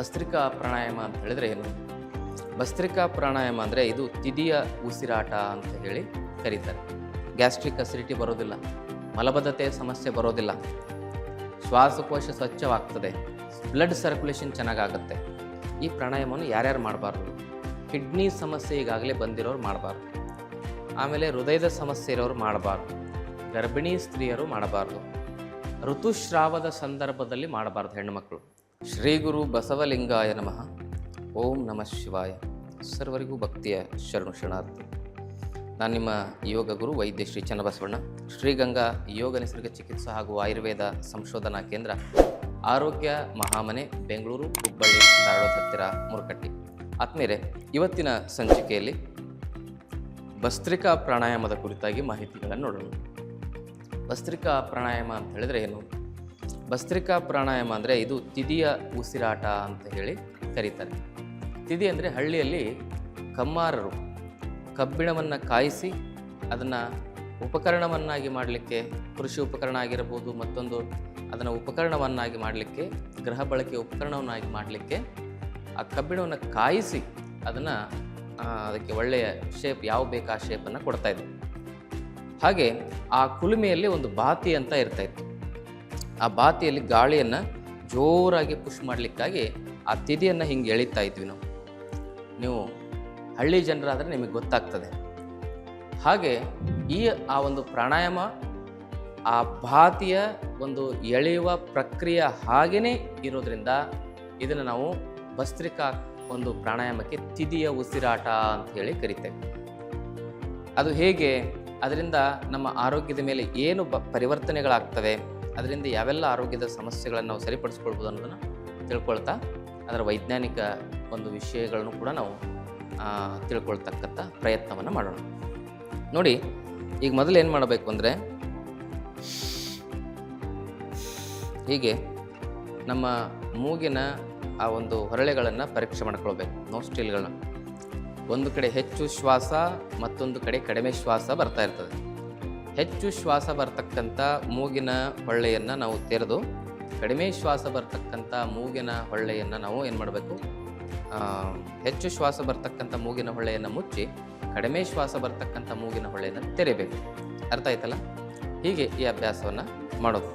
ಭಸ್ತ್ರಿಕಾ ಪ್ರಾಣಾಯಾಮ ಅಂತ ಹೇಳಿದ್ರೆ ಏನು? ಭಸ್ತ್ರಿಕಾ ಪ್ರಾಣಾಯಾಮ ಅಂದರೆ ಇದು ತಿದಿಯ ಉಸಿರಾಟ ಅಂತ ಹೇಳಿ ಕರೀತಾರೆ. ಗ್ಯಾಸ್ಟ್ರಿಕ್ ಅಸಿಡಿಟಿ ಬರೋದಿಲ್ಲ, ಮಲಬದ್ಧತೆ ಸಮಸ್ಯೆ ಬರೋದಿಲ್ಲ. ಶ್ವಾಸಕೋಶ ಸ್ವಚ್ಛವಾಗ್ತದೆ, ಬ್ಲಡ್ ಸರ್ಕ್ಯುಲೇಷನ್ ಚೆನ್ನಾಗಾಗುತ್ತೆ. ಈ ಪ್ರಾಣಾಯಾಮವನ್ನು ಯಾರ್ಯಾರು ಮಾಡಬಾರ್ದು? ಕಿಡ್ನಿ ಸಮಸ್ಯೆ ಈಗಾಗಲೇ ಬಂದಿರೋರು ಮಾಡಬಾರ್ದು. ಆಮೇಲೆ ಹೃದಯದ ಸಮಸ್ಯೆ ಇರೋರು ಮಾಡಬಾರ್ದು. ಗರ್ಭಿಣಿ ಸ್ತ್ರೀಯರು ಮಾಡಬಾರ್ದು. ಋತುಸ್ರಾವದ ಸಂದರ್ಭದಲ್ಲಿ ಮಾಡಬಾರ್ದು ಹೆಣ್ಣುಮಕ್ಕಳು ಶ್ರೀ ಗುರು ಬಸವಲಿಂಗಾಯ ನಮಃ. ಓಂ ನಮಃ ಶಿವಾಯ. ಸರ್ವರಿಗೂ ಭಕ್ತಿಯ ಶರಣು ಶರಣಾರ್ಥಿ. ನಾನು ನಿಮ್ಮ ಯೋಗ ಗುರು ವೈದ್ಯ ಶ್ರೀ ಚನ್ನಬಸವಣ್ಣ. ಶ್ರೀಗಂಗಾ ಯೋಗ ನಿಸರ್ಗ ಚಿಕಿತ್ಸಾ ಹಾಗೂ ಆಯುರ್ವೇದ ಸಂಶೋಧನಾ ಕೇಂದ್ರ, ಆರೋಗ್ಯ ಮಹಾಮನೆ, ಬೆಂಗಳೂರು, ಹುಬ್ಬಳ್ಳಿ, ಧಾರವಾಡ ಹತ್ತಿರ ಮುರುಕಟ್ಟಿ. ಆತ್ಮೇಲೆ ಇವತ್ತಿನ ಸಂಚಿಕೆಯಲ್ಲಿ ಭಸ್ತ್ರಿಕಾ ಪ್ರಾಣಾಯಾಮದ ಕುರಿತಾಗಿ ಮಾಹಿತಿಗಳನ್ನು ನೋಡೋಣ. ಭಸ್ತ್ರಿಕಾ ಪ್ರಾಣಾಯಾಮ ಅಂತ ಹೇಳಿದ್ರೆ ಏನು? ಭಸ್ತ್ರಿಕಾ ಪ್ರಾಣಾಯಾಮ ಅಂದರೆ ಇದು ತಿದಿಯ ಉಸಿರಾಟ ಅಂತ ಹೇಳಿ ಕರೀತಾರೆ. ತಿದಿ ಅಂದರೆ ಹಳ್ಳಿಯಲ್ಲಿ ಕಮ್ಮಾರರು ಕಬ್ಬಿಣವನ್ನು ಕಾಯಿಸಿ ಅದನ್ನು ಉಪಕರಣವನ್ನಾಗಿ ಮಾಡಲಿಕ್ಕೆ, ಕೃಷಿ ಉಪಕರಣ ಆಗಿರಬಹುದು ಮತ್ತೊಂದು ಅದನ್ನು ಉಪಕರಣವನ್ನಾಗಿ ಮಾಡಲಿಕ್ಕೆ, ಗೃಹ ಬಳಕೆ ಉಪಕರಣವನ್ನಾಗಿ ಮಾಡಲಿಕ್ಕೆ ಆ ಕಬ್ಬಿಣವನ್ನು ಕಾಯಿಸಿ ಅದನ್ನು ಅದಕ್ಕೆ ಒಳ್ಳೆಯ ಶೇಪ್ ಯಾವ ಬೇಕಾ ಶೇಪನ್ನು ಕೊಡ್ತಾ ಇದ್ರು. ಹಾಗೆ ಆ ಕುಲುಮೆಯಲ್ಲಿ ಒಂದು ಬಾತಿ ಅಂತ ಇರ್ತಾ ಇತ್ತು. ಆ ಬಾತಿಯಲ್ಲಿ ಗಾಳಿಯನ್ನು ಜೋರಾಗಿ ಪುಷ್ ಮಾಡಲಿಕ್ಕಾಗಿ ಆ ತಿದಿಯನ್ನು ಹಿಂಗೆ ಎಳಿತಾ ಇದ್ವಿ ನಾವು. ನೀವು ಹಳ್ಳಿ ಜನರಾದರೆ ನಿಮಗೆ ಗೊತ್ತಾಗ್ತದೆ. ಹಾಗೆ ಈ ಆ ಒಂದು ಪ್ರಾಣಾಯಾಮ, ಆ ಬಾತಿಯ ಒಂದು ಎಳೆಯುವ ಪ್ರಕ್ರಿಯೆ ಹಾಗೇ ಇರೋದ್ರಿಂದ ಇದನ್ನು ನಾವು ಭಸ್ತ್ರಿಕಾ ಒಂದು ಪ್ರಾಣಾಯಾಮಕ್ಕೆ ತಿದಿಯ ಉಸಿರಾಟ ಅಂತ ಹೇಳಿ ಕರಿತೇವೆ. ಅದು ಹೇಗೆ? ಅದರಿಂದ ನಮ್ಮ ಆರೋಗ್ಯದ ಮೇಲೆ ಏನು ಬ, ಪರಿವರ್ತನೆಗಳಾಗ್ತವೆ? ಅದರಿಂದ ಯಾವೆಲ್ಲ ಆರೋಗ್ಯದ ಸಮಸ್ಯೆಗಳನ್ನು ನಾವು ಸರಿಪಡಿಸ್ಕೊಳ್ಬೋದು ಅನ್ನೋದನ್ನು ತಿಳ್ಕೊಳ್ತಾ, ಅದರ ವೈಜ್ಞಾನಿಕ ಒಂದು ವಿಷಯಗಳನ್ನು ಕೂಡ ನಾವು ತಿಳ್ಕೊಳ್ತಕ್ಕಂಥ ಪ್ರಯತ್ನವನ್ನು ಮಾಡೋಣ. ನೋಡಿ, ಈಗ ಮೊದಲು ಏನು ಮಾಡಬೇಕು ಅಂದರೆ, ಹೀಗೆ ನಮ್ಮ ಮೂಗಿನ ಆ ಒಂದು ಹೊರಳೆಗಳನ್ನು ಪರೀಕ್ಷೆ ಮಾಡ್ಕೊಳ್ಬೇಕು ನೋಸ್ಟಿಲ್ಗಳನ್ನ ಒಂದು ಕಡೆ ಹೆಚ್ಚು ಶ್ವಾಸ, ಮತ್ತೊಂದು ಕಡೆ ಕಡಿಮೆ ಶ್ವಾಸ ಬರ್ತಾ ಇರ್ತದೆ. ಹೆಚ್ಚು ಶ್ವಾಸ ಬರ್ತಕ್ಕಂಥ ಮೂಗಿನ ಹೊಳ್ಳೆಯನ್ನು ನಾವು ತೆರೆದು, ಕಡಿಮೆ ಶ್ವಾಸ ಬರ್ತಕ್ಕಂಥ ಮೂಗಿನ ಹೊಳ್ಳೆಯನ್ನು ನಾವು ಏನು ಮಾಡಬೇಕು? ಹೆಚ್ಚು ಶ್ವಾಸ ಬರ್ತಕ್ಕಂಥ ಮೂಗಿನ ಹೊಳ್ಳೆಯನ್ನು ಮುಚ್ಚಿ, ಕಡಿಮೆ ಶ್ವಾಸ ಬರ್ತಕ್ಕಂಥ ಮೂಗಿನ ಹೊಳ್ಳೆಯನ್ನು ತೆರೆಯಬೇಕು ಅರ್ಥ ಆಯ್ತಲ್ಲ? ಹೀಗೆ ಈ ಅಭ್ಯಾಸವನ್ನು ಮಾಡೋದು.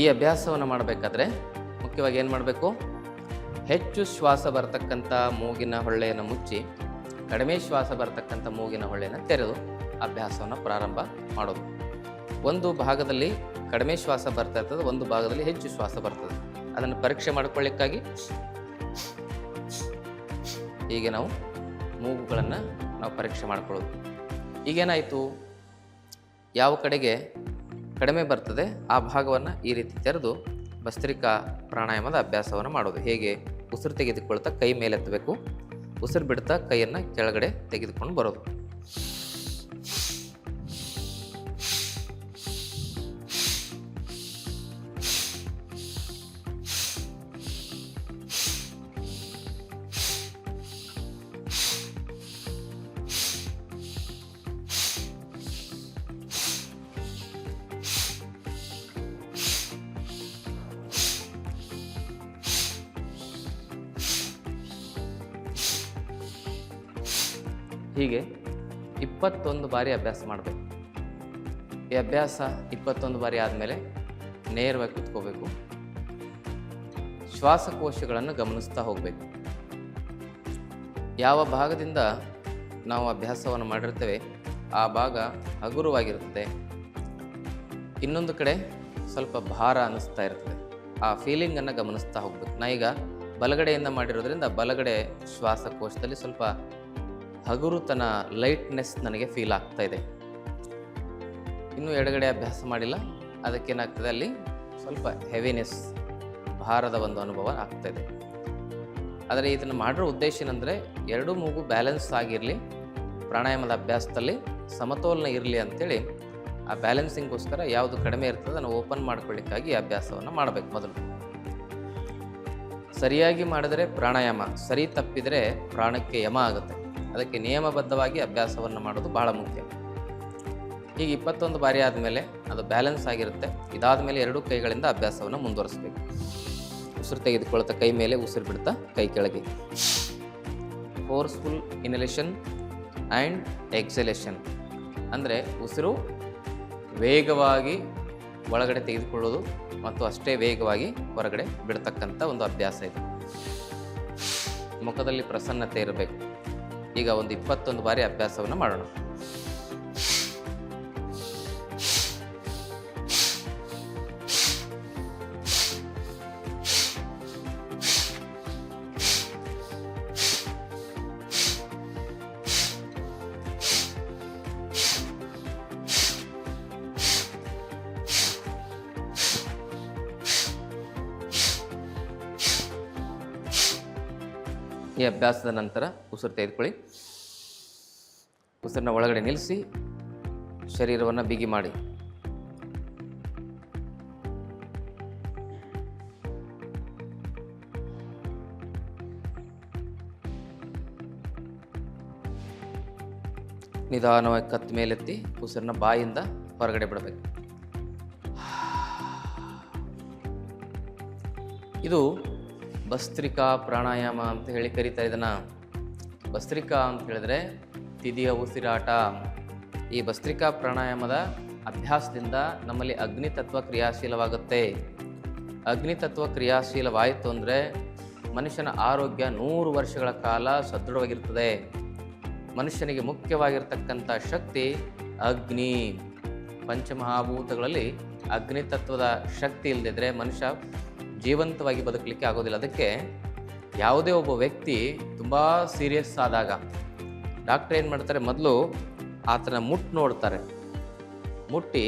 ಈ ಅಭ್ಯಾಸವನ್ನು ಮಾಡಬೇಕಾದ್ರೆ ಮುಖ್ಯವಾಗಿ ಏನು ಮಾಡಬೇಕು? ಹೆಚ್ಚು ಶ್ವಾಸ ಬರ್ತಕ್ಕಂಥ ಮೂಗಿನ ಹೊಳ್ಳೆಯನ್ನು ಮುಚ್ಚಿ ಕಡಿಮೆ ಶ್ವಾಸ ಬರ್ತಕ್ಕಂಥ ಮೂಗಿನ ಹೊಳ್ಳೆಯನ್ನು ತೆರೆದು ಅಭ್ಯಾಸವನ್ನು ಪ್ರಾರಂಭ ಮಾಡೋದು. ಒಂದು ಭಾಗದಲ್ಲಿ ಕಡಿಮೆ ಶ್ವಾಸ ಬರ್ತಾ ಇರ್ತದೆ, ಒಂದು ಭಾಗದಲ್ಲಿ ಹೆಚ್ಚು ಶ್ವಾಸ ಬರ್ತದೆ. ಅದನ್ನು ಪರೀಕ್ಷೆ ಮಾಡಿಕೊಳ್ಳಿಕ್ಕಾಗಿ ಹೀಗೆ ನಾವು ಮೂಗುಗಳನ್ನು ನಾವು ಪರೀಕ್ಷೆ ಮಾಡ್ಕೊಳ್ಳೋದು. ಈಗೇನಾಯಿತು? ಯಾವ ಕಡೆಗೆ ಕಡಿಮೆ ಬರ್ತದೆ, ಆ ಭಾಗವನ್ನು ಈ ರೀತಿ ತೆರೆದು ಭಸ್ತ್ರಿಕಾ ಪ್ರಾಣಾಯಾಮದ ಅಭ್ಯಾಸವನ್ನು ಮಾಡೋದು. ಹೇಗೆ ಉಸಿರು ತೆಗೆದುಕೊಳ್ತಾ ಕೈ ಮೇಲೆತ್ತಬೇಕು ಉಸಿರು ಬಿಡ್ತಾ ಕೈಯನ್ನು ಕೆಳಗಡೆ ತೆಗೆದುಕೊಂಡು ಬರೋದು. ಹೀಗೆ ಇಪ್ಪತ್ತೊಂದು ಬಾರಿ ಅಭ್ಯಾಸ ಮಾಡಬೇಕು. ಈ ಅಭ್ಯಾಸ ಇಪ್ಪತ್ತೊಂದು ಬಾರಿ ಆದಮೇಲೆ ನೇರವಾಗಿ ಕುತ್ಕೋಬೇಕು. ಶ್ವಾಸಕೋಶಗಳನ್ನು ಗಮನಿಸ್ತಾ ಹೋಗಬೇಕು. ಯಾವ ಭಾಗದಿಂದ ನಾವು ಅಭ್ಯಾಸವನ್ನು ಮಾಡಿರ್ತೇವೆ, ಆ ಭಾಗ ಹಗುರವಾಗಿರುತ್ತದೆ. ಇನ್ನೊಂದು ಕಡೆ ಸ್ವಲ್ಪ ಭಾರ ಅನ್ನಿಸ್ತಾ ಇರ್ತದೆ. ಆ ಫೀಲಿಂಗನ್ನು ಗಮನಿಸ್ತಾ ಹೋಗ್ಬೇಕು. ನಾ ಈಗ ಬಲಗಡೆಯಿಂದ ಮಾಡಿರೋದ್ರಿಂದ ಬಲಗಡೆ ಶ್ವಾಸಕೋಶದಲ್ಲಿ ಸ್ವಲ್ಪ ಹಗುರುತನ ಲೈಟ್ನೆಸ್ ನನಗೆ ಫೀಲ್ ಆಗ್ತಾ ಇದೆ. ಇನ್ನು ಎಡಗಡೆ ಅಭ್ಯಾಸ ಮಾಡಿಲ್ಲ. ಅದಕ್ಕೇನಾಗ್ತದೆ ಅಲ್ಲಿ ಸ್ವಲ್ಪ ಹೆವಿನೆಸ್ ಭಾರದ ಒಂದು ಅನುಭವ ಇದೆ. ಆದರೆ ಇದನ್ನು ಮಾಡಿರೋ ಉದ್ದೇಶ ಏನಂದರೆ ಎರಡೂ ಮೂಗು ಬ್ಯಾಲೆನ್ಸ್ ಆಗಿರಲಿ, ಪ್ರಾಣಾಯಾಮದ ಅಭ್ಯಾಸದಲ್ಲಿ ಸಮತೋಲನ ಇರಲಿ ಅಂಥೇಳಿ ಆ ಬ್ಯಾಲೆನ್ಸಿಂಗ್ಗೋಸ್ಕರ ಯಾವುದು ಕಡಿಮೆ ಇರ್ತದೆ ಅದನ್ನು ಓಪನ್ ಮಾಡ್ಕೊಳ್ಳಿಕ್ಕಾಗಿ ಅಭ್ಯಾಸವನ್ನು ಮಾಡಬೇಕು ಮೊದಲು. ಸರಿಯಾಗಿ ಮಾಡಿದರೆ ಪ್ರಾಣಾಯಾಮ, ಸರಿ ತಪ್ಪಿದರೆ ಪ್ರಾಣಕ್ಕೆ ಯಮ ಆಗುತ್ತೆ. ಅದಕ್ಕೆ ನಿಯಮಬದ್ಧವಾಗಿ ಅಭ್ಯಾಸವನ್ನು ಮಾಡೋದು ಬಹಳ ಮುಖ್ಯ. ಹೀಗೆ ಇಪ್ಪತ್ತೊಂದು ಬಾರಿ ಆದಮೇಲೆ ಅದು ಬ್ಯಾಲೆನ್ಸ್ ಆಗಿರುತ್ತೆ. ಇದಾದ ಮೇಲೆ ಎರಡೂ ಕೈಗಳಿಂದ ಅಭ್ಯಾಸವನ್ನು ಮುಂದುವರಿಸಬೇಕು. ಉಸಿರು ತೆಗೆದುಕೊಳ್ತಾ ಕೈ ಮೇಲೆ ಉಸಿರು ಬಿಡ್ತಾ ಕೈ ಕೆಳಗೆ. ಫೋರ್ಸ್ಫುಲ್ ಇನಲೇಷನ್ ಆ್ಯಂಡ್ ಎಕ್ಸಲೇಷನ್ ಅಂದರೆ ಉಸಿರು ವೇಗವಾಗಿ ಒಳಗಡೆ ತೆಗೆದುಕೊಳ್ಳೋದು ಮತ್ತು ಅಷ್ಟೇ ವೇಗವಾಗಿ ಹೊರಗಡೆ ಬಿಡ್ತಕ್ಕಂಥ ಒಂದು ಅಭ್ಯಾಸ ಇದೆ. ಮುಖದಲ್ಲಿ ಪ್ರಸನ್ನತೆ ಇರಬೇಕು. ಈಗ ಒಂದು ಇಪ್ಪತ್ತೊಂದು ಬಾರಿ ಅಭ್ಯಾಸವನ್ನು ಮಾಡೋಣ. ಈ ಅಭ್ಯಾಸದ ನಂತರ ಉಸಿರು ತೆಗೆದುಕೊಳ್ಳಿ. ಉಸಿರನ್ನ ಒಳಗಡೆ ನಿಲ್ಲಿಸಿ, ಶರೀರವನ್ನು ಬಿಗಿ ಮಾಡಿ. ನಿಧಾನವಾಗಿ ಕತ್ತ ಮೇಲೆತ್ತಿ ಉಸಿರನ್ನ ಬಾಯಿಂದ ಹೊರಗಡೆ ಬಿಡಬೇಕು. ಇದು ಭಸ್ತ್ರಿಕಾ ಪ್ರಾಣಾಯಾಮ ಅಂತ ಹೇಳಿ ಕರೀತಾರೆ ಇದನ್ನು. ಭಸ್ತ್ರಿಕಾ ಅಂತ ಹೇಳಿದ್ರೆ ತಿದಿಯ ಉಸಿರಾಟ. ಈ ಭಸ್ತ್ರಿಕಾ ಪ್ರಾಣಾಯಾಮದ ಅಭ್ಯಾಸದಿಂದ ನಮ್ಮಲ್ಲಿ ಅಗ್ನಿ ತತ್ವ ಕ್ರಿಯಾಶೀಲವಾಗುತ್ತೆ. ಅಗ್ನಿ ತತ್ವ ಕ್ರಿಯಾಶೀಲವಾಯಿತು ಅಂದರೆ ಮನುಷ್ಯನ ಆರೋಗ್ಯ ನೂರು ವರ್ಷಗಳ ಕಾಲ ಸದೃಢವಾಗಿರ್ತದೆ. ಮನುಷ್ಯನಿಗೆ ಮುಖ್ಯವಾಗಿರ್ತಕ್ಕಂಥ ಶಕ್ತಿ ಅಗ್ನಿ. ಪಂಚಮಹಾಭೂತಗಳಲ್ಲಿ ಅಗ್ನಿ ತತ್ವದ ಶಕ್ತಿ ಇಲ್ಲದಿದ್ದರೆ ಮನುಷ್ಯ ಜೀವಂತವಾಗಿ ಬದುಕಲಿಕ್ಕೆ ಆಗೋದಿಲ್ಲ. ಅದಕ್ಕೆ ಯಾವುದೇ ಒಬ್ಬ ವ್ಯಕ್ತಿ ತುಂಬ ಸೀರಿಯಸ್ ಆದಾಗ ಡಾಕ್ಟರ್ ಏನು ಮಾಡ್ತಾರೆ? ಮೊದಲು ಆತನ ಮುಟ್ಟು ನೋಡ್ತಾರೆ. ಮುಟ್ಟಿ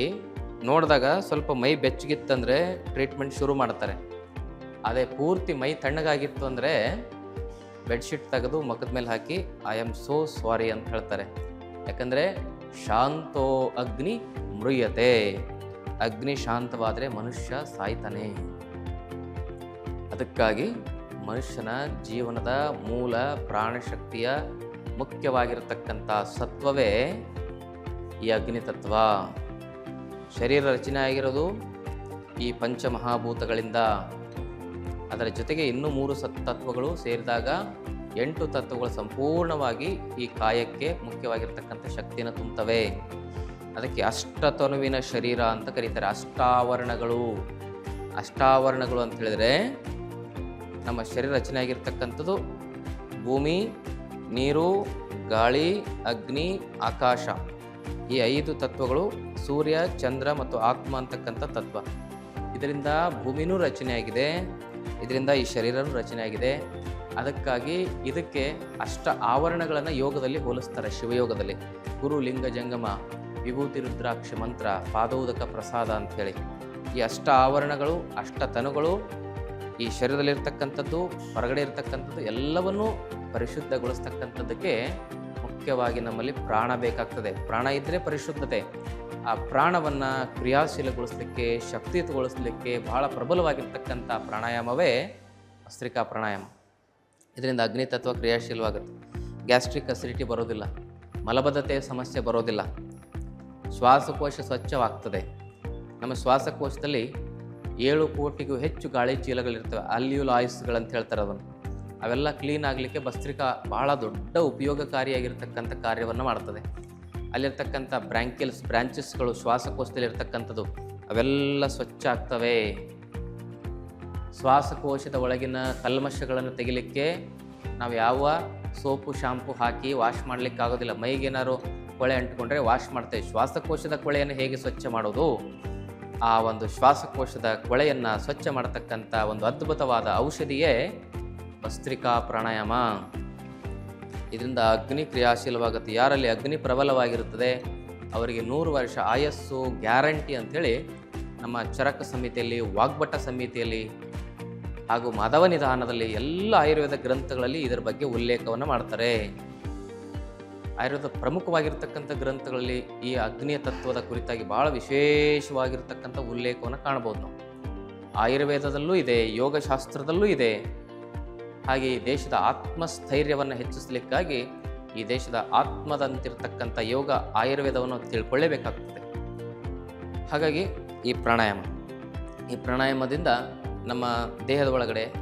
ನೋಡಿದಾಗ ಸ್ವಲ್ಪ ಮೈ ಬೆಚ್ಚಗಿತ್ತಂದರೆ ಟ್ರೀಟ್ಮೆಂಟ್ ಶುರು ಮಾಡ್ತಾರೆ. ಅದೇ ಪೂರ್ತಿ ಮೈ ತಣ್ಣಗಾಗಿತ್ತು ಅಂದರೆ ಬೆಡ್ಶೀಟ್ ತೆಗೆದು ಮುಖದ ಮೇಲೆ ಹಾಕಿ ಐ ಆಮ್ ಸೋ ಸಾರಿ ಅಂತ ಹೇಳ್ತಾರೆ. ಯಾಕಂದರೆ ಶಾಂತೋ ಅಗ್ನಿ ಮೃಯತೆ ಅಗ್ನಿ ಶಾಂತವಾದರೆ ಮನುಷ್ಯ ಸಾಯ್ತಾನೆ. ಅದಕ್ಕಾಗಿ ಮನುಷ್ಯನ ಜೀವನದ ಮೂಲ ಪ್ರಾಣಶಕ್ತಿಯ ಮುಖ್ಯವಾಗಿರತಕ್ಕಂಥ ಸತ್ವವೇ ಈ ಅಗ್ನಿ ತತ್ವ ಶರೀರ ರಚನೆ ಆಗಿರೋದು ಈ ಪಂಚಮಹಾಭೂತಗಳಿಂದ. ಅದರ ಜೊತೆಗೆ ಇನ್ನೂ ಮೂರು ಸತ್ ತತ್ವಗಳು ಸೇರಿದಾಗ ಎಂಟು ತತ್ವಗಳು ಸಂಪೂರ್ಣವಾಗಿ ಈ ಕಾಯಕ್ಕೆ ಮುಖ್ಯವಾಗಿರ್ತಕ್ಕಂಥ ಶಕ್ತಿಯನ್ನು ತುಂಬುತ್ತವೆ ಅದಕ್ಕೆ ಅಷ್ಟತನುವಿನ ಶರೀರ ಅಂತ ಕರೀತಾರೆ. ಅಷ್ಟಾವರಣಗಳು. ಅಷ್ಟಾವರಣಗಳು ಅಂತ ಹೇಳಿದ್ರೆ ನಮ್ಮ ಶರೀರ ರಚನೆ ಆಗಿರ್ತಕ್ಕಂಥದ್ದು ಭೂಮಿ, ನೀರು, ಗಾಳಿ, ಅಗ್ನಿ, ಆಕಾಶ. ಈ ಐದು ತತ್ವಗಳು ಸೂರ್ಯ, ಚಂದ್ರ ಮತ್ತು ಆತ್ಮ ಅಂತಕ್ಕಂಥ ತತ್ವ. ಇದರಿಂದ ಭೂಮಿನೂ ರಚನೆಯಾಗಿದೆ, ಇದರಿಂದ ಈ ಶರೀರನೂ ರಚನೆಯಾಗಿದೆ. ಅದಕ್ಕಾಗಿ ಇದಕ್ಕೆ ಅಷ್ಟ ಆವರಣಗಳನ್ನು ಯೋಗದಲ್ಲಿ ಹೋಲಿಸ್ತಾರೆ ಶಿವಯೋಗದಲ್ಲಿ. ಗುರು, ಲಿಂಗ, ಜಂಗಮ, ವಿಭೂತಿ, ರುದ್ರಾಕ್ಷ ಮಂತ್ರ, ಪಾದೋದಕ ಪ್ರಸಾದ ಅಂಥೇಳಿ ಈ ಅಷ್ಟ ಆವರಣಗಳು, ಅಷ್ಟ ತನುಗಳು ಈ ಶರೀರದಲ್ಲಿರ್ತಕ್ಕಂಥದ್ದು, ಹೊರಗಡೆ ಇರ್ತಕ್ಕಂಥದ್ದು ಎಲ್ಲವನ್ನೂ ಪರಿಶುದ್ಧಗೊಳಿಸ್ತಕ್ಕಂಥದ್ದಕ್ಕೆ ಮುಖ್ಯವಾಗಿ ನಮ್ಮಲ್ಲಿ ಪ್ರಾಣ ಬೇಕಾಗ್ತದೆ. ಪ್ರಾಣ ಇದ್ದರೆ ಪರಿಶುದ್ಧತೆ. ಆ ಪ್ರಾಣವನ್ನು ಕ್ರಿಯಾಶೀಲಗೊಳಿಸ್ಲಿಕ್ಕೆ, ಶಕ್ತಿಯುತಗೊಳಿಸಲಿಕ್ಕೆ ಬಹಳ ಪ್ರಬಲವಾಗಿರ್ತಕ್ಕಂಥ ಪ್ರಾಣಾಯಾಮವೇ ಅಸ್ತ್ರಿಕಾ ಪ್ರಾಣಾಯಾಮ. ಇದರಿಂದ ಅಗ್ನಿ ತತ್ವ ಕ್ರಿಯಾಶೀಲವಾಗುತ್ತೆ. ಗ್ಯಾಸ್ಟ್ರಿಕ್ ಅಸಿಡಿಟಿ ಬರೋದಿಲ್ಲ. ಮಲಬದ್ಧತೆಯ ಸಮಸ್ಯೆ ಬರೋದಿಲ್ಲ. ಶ್ವಾಸಕೋಶ ಸ್ವಚ್ಛವಾಗ್ತದೆ. ನಮ್ಮ ಶ್ವಾಸಕೋಶದಲ್ಲಿ ಏಳು ಕೋಟಿಗೂ ಹೆಚ್ಚು ಗಾಳಿ ಚೀಲಗಳಿರ್ತವೆ. ಅಲ್ಯೂಲಾಯ್ಸ್ಗಳಂತ ಹೇಳ್ತಾರೆ ಅದನ್ನು. ಅವೆಲ್ಲ ಕ್ಲೀನ್ ಆಗಲಿಕ್ಕೆ ಭಸ್ತ್ರಿಕಾ ಬಹಳ ದೊಡ್ಡ ಉಪಯೋಗಕಾರಿಯಾಗಿರ್ತಕ್ಕಂಥ ಕಾರ್ಯವನ್ನು ಮಾಡ್ತದೆ. ಅಲ್ಲಿರ್ತಕ್ಕಂಥ ಬ್ರ್ಯಾಂಕಿಲ್ಸ್ ಬ್ರಾಂಚಸ್ಗಳು ಶ್ವಾಸಕೋಶದಲ್ಲಿ ಇರ್ತಕ್ಕಂಥದ್ದು ಅವೆಲ್ಲ ಸ್ವಚ್ಛ ಆಗ್ತವೆ. ಶ್ವಾಸಕೋಶದ ಒಳಗಿನ ಕಲ್ಮಶಗಳನ್ನು ತೆಗಿಲಿಕ್ಕೆ ನಾವು ಯಾವ ಸೋಪು, ಶಾಂಪು ಹಾಕಿ ವಾಶ್ ಮಾಡಲಿಕ್ಕೆ ಆಗೋದಿಲ್ಲ ಮೈಗೇನಾದ್ರು ಕೊಳೆ ಅಂಟ್ಕೊಂಡ್ರೆ ವಾಶ್ ಮಾಡ್ತೇವೆ. ಶ್ವಾಸಕೋಶದ ಕೊಳೆಯನ್ನು ಹೇಗೆ ಸ್ವಚ್ಛ ಮಾಡೋದು? ಆ ಒಂದು ಶ್ವಾಸಕೋಶದ ಕೊಳೆಯನ್ನು ಸ್ವಚ್ಛ ಮಾಡತಕ್ಕಂಥ ಒಂದು ಅದ್ಭುತವಾದ ಔಷಧಿಯೇ ಭಸ್ತ್ರಿಕಾ ಪ್ರಾಣಾಯಾಮ. ಇದರಿಂದ ಅಗ್ನಿ ಕ್ರಿಯಾಶೀಲವಾಗುತ್ತೆ. ಯಾರಲ್ಲಿ ಅಗ್ನಿ ಪ್ರಬಲವಾಗಿರುತ್ತದೆ, ಅವರಿಗೆ ನೂರು ವರ್ಷ ಆಯಸ್ಸು ಗ್ಯಾರಂಟಿ ಅಂಥೇಳಿ ನಮ್ಮ ಚರಕ ಸಮಿತಿಯಲ್ಲಿ, ವಾಗ್ಭಟ ಸಮಿತಿಯಲ್ಲಿ ಹಾಗೂ ಮಾಧವ ನಿಧಾನದಲ್ಲಿ ಎಲ್ಲ ಆಯುರ್ವೇದ ಗ್ರಂಥಗಳಲ್ಲಿ ಇದರ ಬಗ್ಗೆ ಉಲ್ಲೇಖವನ್ನು ಮಾಡ್ತಾರೆ. ಆಯುರ್ವೇದ ಪ್ರಮುಖವಾಗಿರ್ತಕ್ಕಂಥ ಗ್ರಂಥಗಳಲ್ಲಿ ಈ ಅಗ್ನಿಯ ತತ್ವದ ಕುರಿತಾಗಿ ಬಹಳ ವಿಶೇಷವಾಗಿರ್ತಕ್ಕಂಥ ಉಲ್ಲೇಖವನ್ನು ಕಾಣಬಹುದು ನಾವು. ಆಯುರ್ವೇದದಲ್ಲೂ ಇದೆ, ಯೋಗಶಾಸ್ತ್ರದಲ್ಲೂ ಇದೆ. ಹಾಗೆ ಈ ದೇಶದ ಆತ್ಮಸ್ಥೈರ್ಯವನ್ನು ಹೆಚ್ಚಿಸಲಿಕ್ಕಾಗಿ ಈ ದೇಶದ ಆತ್ಮದಂತಿರ್ತಕ್ಕಂಥ ಯೋಗ ಆಯುರ್ವೇದವನ್ನು ತಿಳ್ಕೊಳ್ಳೇಬೇಕಾಗ್ತದೆ. ಹಾಗಾಗಿ ಈ ಪ್ರಾಣಾಯಾಮ. ಈ ಪ್ರಾಣಾಯಾಮದಿಂದ ನಮ್ಮ ದೇಹದ ಒಳಗಡೆ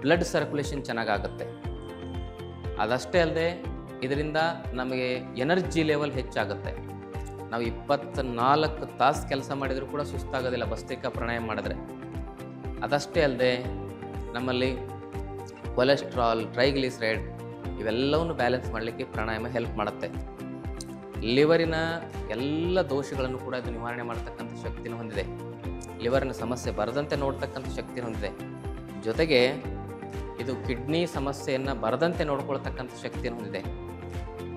ಬ್ಲಡ್ ಸರ್ಕ್ಯುಲೇಷನ್ ಚೆನ್ನಾಗಾಗುತ್ತೆ. ಅದಷ್ಟೇ ಅಲ್ಲದೆ ಇದರಿಂದ ನಮಗೆ ಎನರ್ಜಿ ಲೆವೆಲ್ ಹೆಚ್ಚಾಗುತ್ತೆ. ನಾವು ಇಪ್ಪತ್ತ್ನಾಲ್ಕು ತಾಸು ಕೆಲಸ ಮಾಡಿದರೂ ಕೂಡ ಸುಸ್ತಾಗೋದಿಲ್ಲ ಬಸ್ತಿಕ ಪ್ರಾಣಾಯಾಮ ಮಾಡಿದ್ರೆ. ಅದಷ್ಟೇ ಅಲ್ಲದೆ ನಮ್ಮಲ್ಲಿ ಕೊಲೆಸ್ಟ್ರಾಲ್, ಟ್ರೈಗ್ಲಿಸರೈಡ್ ಇವೆಲ್ಲವನ್ನು ಬ್ಯಾಲೆನ್ಸ್ ಮಾಡಲಿಕ್ಕೆ ಪ್ರಾಣಾಯಾಮ ಹೆಲ್ಪ್ ಮಾಡುತ್ತೆ. ಲಿವರಿನ ಎಲ್ಲ ದೋಷಗಳನ್ನು ಕೂಡ ಇದು ನಿವಾರಣೆ ಮಾಡ್ತಕ್ಕಂಥ ಶಕ್ತಿನ ಹೊಂದಿದೆ. ಲಿವರಿನ ಸಮಸ್ಯೆ ಬರದಂತೆ ನೋಡ್ತಕ್ಕಂಥ ಶಕ್ತಿ ಹೊಂದಿದೆ. ಜೊತೆಗೆ ಇದು ಕಿಡ್ನಿ ಸಮಸ್ಯೆಯನ್ನು ಬರದಂತೆ ನೋಡ್ಕೊಳ್ತಕ್ಕಂಥ ಶಕ್ತಿಯನ್ನು ಹೊಂದಿದೆ.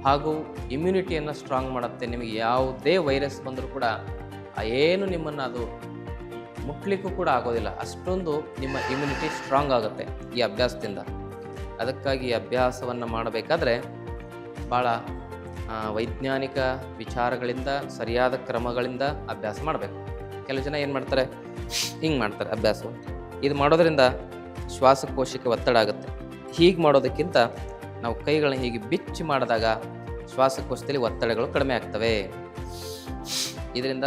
ಹಾಗೂ ಇಮ್ಯುನಿಟಿಯನ್ನು ಸ್ಟ್ರಾಂಗ್ ಮಾಡುತ್ತೆ. ನಿಮಗೆ ಯಾವುದೇ ವೈರಸ್ ಬಂದರೂ ಕೂಡ ಏನು ನಿಮ್ಮನ್ನು ಅದು ಮುಟ್ಲಿಕ್ಕೂ ಕೂಡ ಆಗೋದಿಲ್ಲ. ಅಷ್ಟೊಂದು ನಿಮ್ಮ ಇಮ್ಯುನಿಟಿ ಸ್ಟ್ರಾಂಗ್ ಆಗುತ್ತೆ ಈ ಅಭ್ಯಾಸದಿಂದ. ಅದಕ್ಕಾಗಿ ಈ ಅಭ್ಯಾಸವನ್ನು ಮಾಡಬೇಕಾದ್ರೆ ಭಾಳ ವೈಜ್ಞಾನಿಕ ವಿಚಾರಗಳಿಂದ, ಸರಿಯಾದ ಕ್ರಮಗಳಿಂದ ಅಭ್ಯಾಸ ಮಾಡಬೇಕು. ಕೆಲವು ಜನ ಏನು ಮಾಡ್ತಾರೆ? ಹಿಂಗೆ ಮಾಡ್ತಾರೆ ಅಭ್ಯಾಸ ಇದು ಮಾಡೋದ್ರಿಂದ ಶ್ವಾಸಕೋಶಕ್ಕೆ ಒತ್ತಡ ಆಗುತ್ತೆ. ಹೀಗೆ ಮಾಡೋದಕ್ಕಿಂತ ನಾವು ಕೈಗಳನ್ನ ಹೀಗೆ ಬಿಚ್ಚಿ ಮಾಡಿದಾಗ ಶ್ವಾಸಕೋಶದಲ್ಲಿ ಒತ್ತಡಗಳು ಕಡಿಮೆ ಆಗ್ತವೆ. ಇದರಿಂದ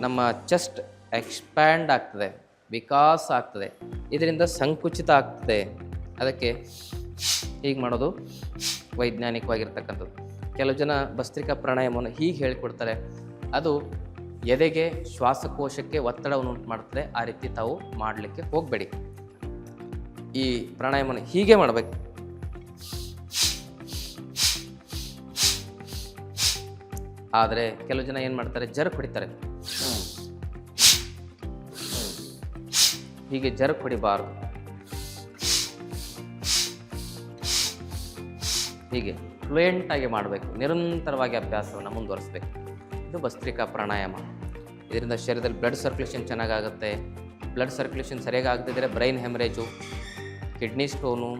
ನಮ್ಮ ಚೆಸ್ಟ್ ಎಕ್ಸ್ಪ್ಯಾಂಡ್ ಆಗ್ತದೆ, ವಿಕಾಸ ಆಗ್ತದೆ. ಇದರಿಂದ ಸಂಕುಚಿತ ಆಗ್ತದೆ. ಅದಕ್ಕೆ ಹೀಗೆ ಮಾಡೋದು ವೈಜ್ಞಾನಿಕವಾಗಿರ್ತಕ್ಕಂಥದ್ದು. ಕೆಲವು ಜನ ಭಸ್ತ್ರಿಕಾ ಪ್ರಾಣಾಯಾಮವನ್ನು ಹೀಗೆ ಹೇಳಿಕೊಡ್ತಾರೆ, ಅದು ಎದೆಗೆ ಶ್ವಾಸಕೋಶಕ್ಕೆ ಒತ್ತಡವನ್ನು ಉಂಟು ಮಾಡ್ತದೆ ಆ ರೀತಿ ತಾವು ಮಾಡಲಿಕ್ಕೆ ಹೋಗಬೇಡಿ. ಈ ಪ್ರಾಣಾಯಾಮವನ್ನು ಹೀಗೆ ಮಾಡಬೇಕು. ಆದರೆ ಕೆಲವು ಜನ ಏನು ಮಾಡ್ತಾರೆ? ಜರ್ ಹೊಡಿತಾರೆ. ಹೀಗೆ ಜರ್ ಹೊಡಿಬಾರ್ದು. ಹೀಗೆ ಫ್ಲೂಯೆಂಟ್ ಆಗಿ ಮಾಡಬೇಕು. ನಿರಂತರವಾಗಿ ಅಭ್ಯಾಸವನ್ನು ಮುಂದುವರಿಸಬೇಕು. ಇದು ಭಸ್ತ್ರಿಕಾ ಪ್ರಾಣಾಯಾಮ. ಇದರಿಂದ ಶರೀರದಲ್ಲಿ ಬ್ಲಡ್ ಸರ್ಕ್ಯುಲೇಷನ್ ಚೆನ್ನಾಗಾಗುತ್ತೆ. ಬ್ಲಡ್ ಸರ್ಕ್ಯುಲೇಷನ್ ಸರಿಯಾಗಿ ಆಗದಿದ್ದರೆ brain haemorrhage kidney stone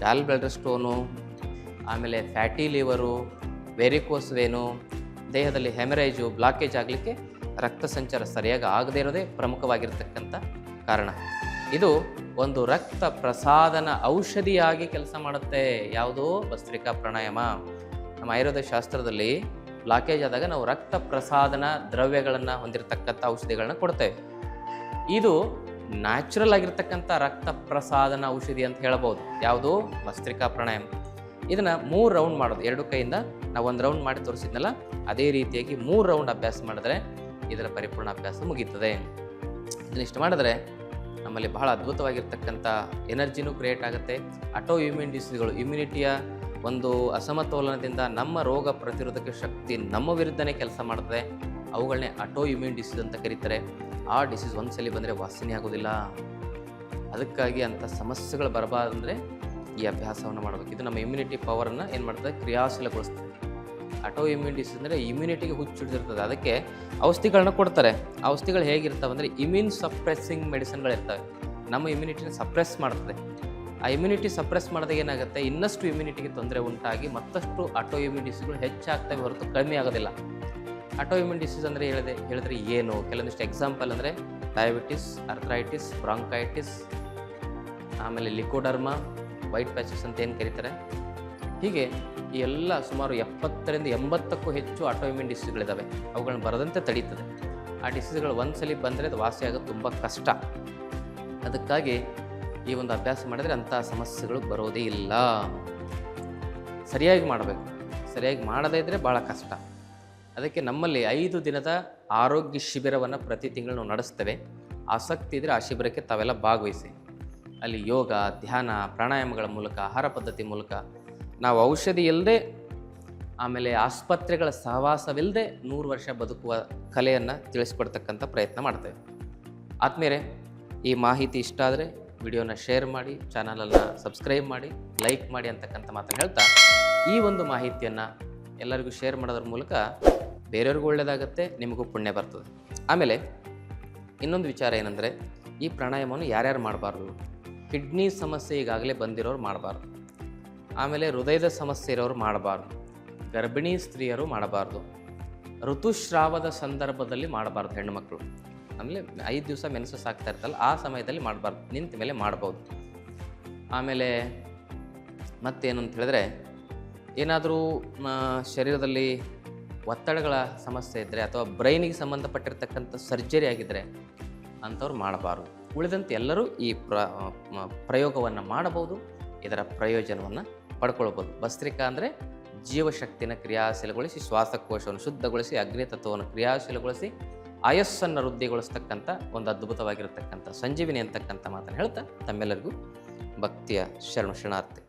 doll blood stone ಆಮೇಲೆ ಫ್ಯಾಟಿ ಲಿವರು ವೆರಿಕೋಸ್ ವೇನು ದೇಹದಲ್ಲಿ ಹೆಮರೇಜು ಬ್ಲಾಕೇಜ್ ಆಗಲಿಕ್ಕೆ ರಕ್ತ ಸಂಚಾರ ಸರಿಯಾಗಿ ಆಗದೇ ಇರೋದೇ ಪ್ರಮುಖವಾಗಿರ್ತಕ್ಕಂಥ ಕಾರಣ. ಇದು ಒಂದು ರಕ್ತ ಪ್ರಸಾದನ ಔಷಧಿಯಾಗಿ ಕೆಲಸ ಮಾಡುತ್ತೆ. ಯಾವುದೋ ಭಸ್ತ್ರಿಕಾ ಪ್ರಾಣಾಯಾಮ. ನಮ್ಮ ಆಯುರ್ವೇದ ಶಾಸ್ತ್ರದಲ್ಲಿ ಬ್ಲಾಕೇಜ್ ಆದಾಗ ನಾವು ರಕ್ತ ಪ್ರಸಾದನ ದ್ರವ್ಯಗಳನ್ನು ಹೊಂದಿರತಕ್ಕಂಥ ಔಷಧಿಗಳನ್ನ ಕೊಡ್ತೇವೆ. ಇದು ನ್ಯಾಚುರಲ್ ಆಗಿರ್ತಕ್ಕಂಥ ರಕ್ತ ಪ್ರಸಾದನ ಔಷಧಿ ಅಂತ ಹೇಳ್ಬೋದು. ಯಾವುದು ಭಸ್ತ್ರಿಕಾ ಪ್ರಾಣಾಯಾಮ. ಇದನ್ನು ಮೂರು ರೌಂಡ್ ಮಾಡೋದು. ಎರಡು ಕೈಯಿಂದ ನಾವು ಒಂದು ರೌಂಡ್ ಮಾಡಿ ತೋರಿಸಿದ್ನಲ್ಲ, ಅದೇ ರೀತಿಯಾಗಿ ಮೂರು ರೌಂಡ್ ಅಭ್ಯಾಸ ಮಾಡಿದ್ರೆ ಇದರ ಪರಿಪೂರ್ಣ ಅಭ್ಯಾಸ ಮುಗೀತದೆ. ಇದನ್ನಿಷ್ಟು ಮಾಡಿದ್ರೆ ನಮ್ಮಲ್ಲಿ ಬಹಳ ಅದ್ಭುತವಾಗಿರ್ತಕ್ಕಂಥ ಎನರ್ಜಿನೂ ಕ್ರಿಯೇಟ್ ಆಗುತ್ತೆ. ಅಟೋ ಇಮ್ಯೂನ್ ಡಿಸೀಸ್ಗಳು ಇಮ್ಯುನಿಟಿಯ ಒಂದು ಅಸಮತೋಲನದಿಂದ ನಮ್ಮ ರೋಗ ಪ್ರತಿರೋಧಕ ಶಕ್ತಿ ನಮ್ಮ ವಿರುದ್ಧನೇ ಕೆಲಸ ಮಾಡ್ತದೆ. ಅವುಗಳನ್ನೇ ಅಟೋ ಇಮ್ಯೂನ್ ಡಿಸೀಸ್ ಅಂತ ಕರೀತಾರೆ. ಆ ಡಿಸೀಸ್ ಒಂದ್ಸಲಿ ಬಂದರೆ ವಾಸನೆ ಆಗೋದಿಲ್ಲ. ಅದಕ್ಕಾಗಿ ಅಂಥ ಸಮಸ್ಯೆಗಳು ಬರಬಾರ್ದಂದರೆ ಈ ಅಭ್ಯಾಸವನ್ನು ಮಾಡಬೇಕು. ಇದು ನಮ್ಮ ಇಮ್ಯುನಿಟಿ ಪವರನ್ನು ಏನು ಮಾಡ್ತದೆ? ಕ್ರಿಯಾಶೀಲಗೊಳಿಸ್ತದೆ. ಅಟೋ ಇಮ್ಯೂನ್ ಡಿಸೀಸ್ ಅಂದರೆ ಇಮ್ಯುನಿಟಿಗೆ ಹುಚ್ಚಿಡ್ದಿರ್ತದೆ ಅದಕ್ಕೆ ಔಷಧಿಗಳನ್ನ ಕೊಡ್ತಾರೆ. ಔಷಧಿಗಳು ಹೇಗಿರ್ತವೆ ಅಂದರೆ ಇಮ್ಯೂನ್ ಸಪ್ರೆಸ್ಸಿಂಗ್ ಮೆಡಿಸಿನ್ಗಳಿರ್ತವೆ ನಮ್ಮ ಇಮ್ಯುನಿಟಿನ ಸಪ್ರೆಸ್ ಮಾಡ್ತದೆ. ಆ ಇಮ್ಯುನಿಟಿ ಸಪ್ರೆಸ್ ಮಾಡಿದಾಗ ಏನಾಗುತ್ತೆ? ಇನ್ನಷ್ಟು ಇಮ್ಯುನಿಟಿಗೆ ತೊಂದರೆ ಉಂಟಾಗಿ ಮತ್ತಷ್ಟು ಆಟೋ ಇಮ್ಯೂನ್ ಹೆಚ್ಚಾಗ್ತವೆ ಹೊರತು ಕಡಿಮೆ ಆಗೋದಿಲ್ಲ. ಆಟೋ ಇಮ್ಯೂನ್ ಅಂದರೆ ಹೇಳಿದೆ, ಹೇಳಿದ್ರೆ ಏನು? ಕೆಲವೊಂದಿಷ್ಟು ಎಕ್ಸಾಂಪಲ್ ಅಂದರೆ ಡಯಾಬಿಟಿಸ್ ಅರ್ಥ್ರೈಟಿಸ್ ಬ್ರಾಂಕೈಟಿಸ್ ಆಮೇಲೆ ಲಿಕೋಡರ್ಮಾ ವೈಟ್ ಪ್ಯಾಚಸ್ ಅಂತ ಏನು ಕರೀತಾರೆ? ಹೀಗೆ ಎಲ್ಲ ಸುಮಾರು ಎಪ್ಪತ್ತರಿಂದ ಎಂಬತ್ತಕ್ಕೂ ಹೆಚ್ಚು ಆಟೋಇಮ್ಯೂನ್ ಡಿಸೀಸ್ಗಳಿದ್ದಾವೆ ಅವುಗಳನ್ನ ಬರದಂತೆ ತಡೀತದೆ. ಆ ಡಿಸೀಸ್ಗಳು ಒಂದ್ಸಲಿ ಬಂದರೆ ಅದು ವಾಸಿ ಆಗೋದು ತುಂಬ ಕಷ್ಟ. ಅದಕ್ಕಾಗಿ ಈ ಒಂದು ಅಭ್ಯಾಸ ಮಾಡಿದರೆ ಅಂಥ ಸಮಸ್ಯೆಗಳು ಬರೋದೇ ಇಲ್ಲ. ಸರಿಯಾಗಿ ಮಾಡಬೇಕು. ಸರಿಯಾಗಿ ಮಾಡದೇ ಇದ್ದರೆ ಭಾಳ ಕಷ್ಟ. ಅದಕ್ಕೆ ನಮ್ಮಲ್ಲಿ ಐದು ದಿನದ ಆರೋಗ್ಯ ಶಿಬಿರವನ್ನು ಪ್ರತಿ ತಿಂಗಳು ನಾವು ನಡೆಸ್ತೇವೆ. ಆಸಕ್ತಿ ಇದ್ದರೆ ಆ ಶಿಬಿರಕ್ಕೆ ತಾವೆಲ್ಲ ಭಾಗವಹಿಸಿ. ಅಲ್ಲಿ ಯೋಗ, ಧ್ಯಾನ, ಪ್ರಾಣಾಯಾಮಗಳ ಮೂಲಕ, ಆಹಾರ ಪದ್ಧತಿ ಮೂಲಕ ನಾವು ಔಷಧಿ ಇಲ್ಲದೆ, ಆಮೇಲೆ ಆಸ್ಪತ್ರೆಗಳ ಸಹವಾಸವಿಲ್ಲದೆ ನೂರು ವರ್ಷ ಬದುಕುವ ಕಲೆಯನ್ನು ತಿಳಿಸ್ಕೊಡ್ತಕ್ಕಂಥ ಪ್ರಯತ್ನ ಮಾಡ್ತೇವೆ ಆದ್ಮೇಲೆ ಈ ಮಾಹಿತಿ ಇಷ್ಟ ಆದರೆ ವಿಡಿಯೋನ ಶೇರ್ ಮಾಡಿ, ಚಾನಲನ್ನು ಸಬ್ಸ್ಕ್ರೈಬ್ ಮಾಡಿ, ಲೈಕ್ ಮಾಡಿ ಅಂತಕ್ಕಂಥ ಮಾತನ್ನು ಹೇಳ್ತಾ, ಈ ಒಂದು ಮಾಹಿತಿಯನ್ನು ಎಲ್ಲರಿಗೂ ಶೇರ್ ಮಾಡೋದ್ರ ಮೂಲಕ ಬೇರೆಯವ್ರಿಗೂ ಒಳ್ಳೆಯದಾಗತ್ತೆ ನಿಮಗೂ ಪುಣ್ಯ ಬರ್ತದೆ. ಆಮೇಲೆ ಇನ್ನೊಂದು ವಿಚಾರ ಏನಂದರೆ, ಈ ಪ್ರಾಣಾಯಾಮವನ್ನು ಯಾರ್ಯಾರು ಮಾಡಬಾರ್ದು? ಕಿಡ್ನಿ ಸಮಸ್ಯೆ ಈಗಾಗಲೇ ಬಂದಿರೋರು ಮಾಡಬಾರ್ದು. ಆಮೇಲೆ ಹೃದಯದ ಸಮಸ್ಯೆ ಇರೋರು ಮಾಡಬಾರ್ದು. ಗರ್ಭಿಣಿ ಸ್ತ್ರೀಯರು ಮಾಡಬಾರ್ದು. ಋತುಸ್ರಾವದ ಸಂದರ್ಭದಲ್ಲಿ ಮಾಡಬಾರ್ದು ಹೆಣ್ಣುಮಕ್ಕಳು ಆಮೇಲೆ ಐದು ದಿವಸ ಮೆನ್ಸಸ್ ಆಗ್ತಾ ಇರ್ತಲ್ಲ ಆ ಸಮಯದಲ್ಲಿ ಮಾಡಬಾರ್ದು. ನಿಂತ ಮೇಲೆ ಮಾಡ್ಬೋದು. ಆಮೇಲೆ ಮತ್ತೇನು ಅಂತ ಹೇಳಿದ್ರೆ, ಏನಾದರೂ ಶರೀರದಲ್ಲಿ ಒತ್ತಡಗಳ ಸಮಸ್ಯೆ ಇದ್ದರೆ ಅಥವಾ ಬ್ರೈನಿಗೆ ಸಂಬಂಧಪಟ್ಟಿರ್ತಕ್ಕಂಥ ಸರ್ಜರಿ ಆಗಿದ್ದರೆ ಅಂಥವ್ರು ಮಾಡಬಾರ್ದು. ಉಳಿದಂತೆ ಎಲ್ಲರೂ ಈ ಪ್ರ ಪ್ರಯೋಗವನ್ನು ಮಾಡಬಹುದು. ಇದರ ಪ್ರಯೋಜನವನ್ನು ಪಡ್ಕೊಳ್ಬೋದು. ಭಸ್ತ್ರಿಕಾ ಅಂದರೆ ಜೀವಶಕ್ತಿನ ಕ್ರಿಯಾಶೀಲಗೊಳಿಸಿ, ಶ್ವಾಸಕೋಶವನ್ನು ಶುದ್ಧಗೊಳಿಸಿ ಅಗ್ನಿ ತತ್ವವನ್ನು ಕ್ರಿಯಾಶೀಲಗೊಳಿಸಿ, ಆಯಸ್ಸನ್ನು ವೃದ್ಧಿಗೊಳಿಸ್ತಕ್ಕಂಥ ಒಂದು ಅದ್ಭುತವಾಗಿರತಕ್ಕಂಥ ಸಂಜೀವಿನಿ ಅಂತಕ್ಕಂಥ ಮಾತನ್ನು ಹೇಳ್ತಾ ತಮ್ಮೆಲ್ಲರಿಗೂ ಭಕ್ತಿಯ ಶರಣ ಶರಣಾರ್ಥಿ.